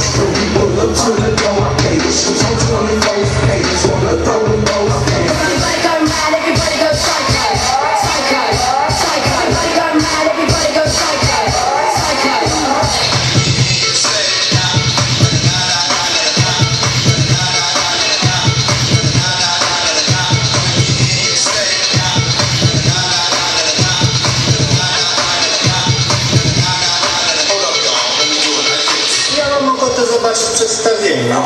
Some people up to the door, hey, she's on 24, hey, wanna throw it to zobaczyć przedstawienie.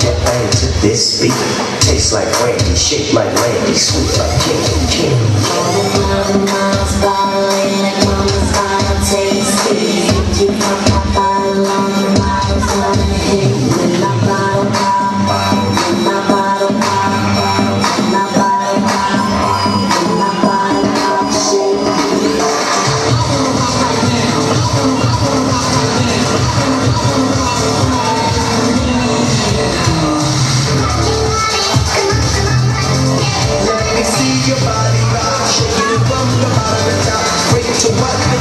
Get lanes at this beat. Tastes like Randy, shaped like Randy, sweet like so.